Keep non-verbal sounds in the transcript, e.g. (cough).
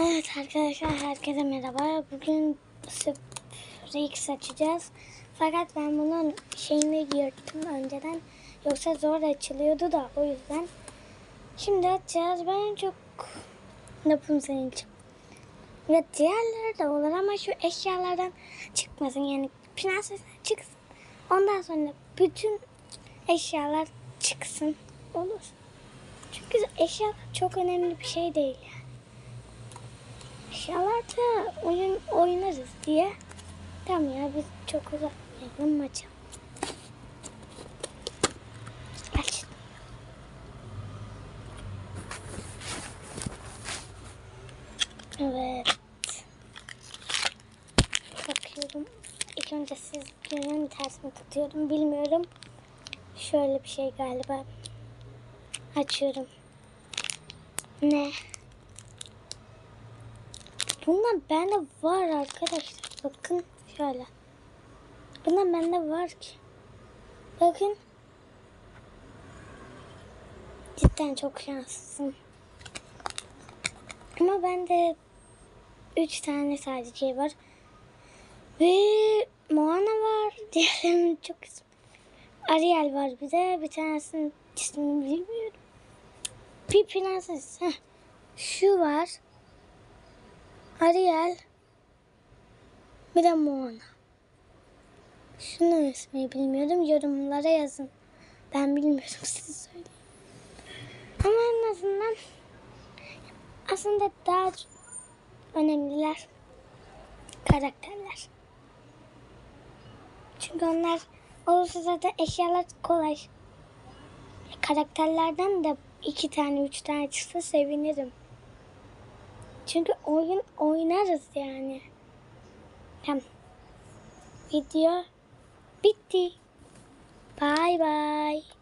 Evet arkadaşlar herkese merhaba. Bugün Sprix açacağız. Fakat ben bunun şeyini yırttım önceden. Yoksa zor açılıyordu da o yüzden. Şimdi açacağız. Ben çok Rapunzel'in. Ve diğerleri de olur ama şu eşyalardan çıkmasın. Yani prensesten çıksın. Ondan sonra bütün eşyalar çıksın. Olur. Çünkü eşyalar çok önemli bir şey değil yani. Eşyalarda oyun oynarız diye. Tamam ya biz çok uzatmayalım maça. Gel. Evet. Bakıyorum. İlk önce siz görün ters mi tutuyorum bilmiyorum. Şöyle bir şey galiba. Açıyorum. Ne? Bundan bende var arkadaşlar. Bakın şöyle. Bundan bende var ki. Bakın. Cidden çok şanslısın. Ama bende üç tane sadece var. Ve Moana var. (laughs) Diğerlerinin çok ismi. Ariel var bir de. Bir tanesinin ismini bilmiyorum. Bir prenses. Heh. Şu var. Ariel. Bir de Moana. Şunun ismini bilmiyorum. Yorumlara yazın. Ben bilmiyorum (laughs) siz söyleyin. Ama en azından aslında daha önemliler karakterler. Çünkü onlar olursa zaten eşyalar kolay. Karakterlerden de iki tane üç tane çıksa sevinirim. Çünkü oyun oynarız yani. Tamam. Video bitti. Bye bye.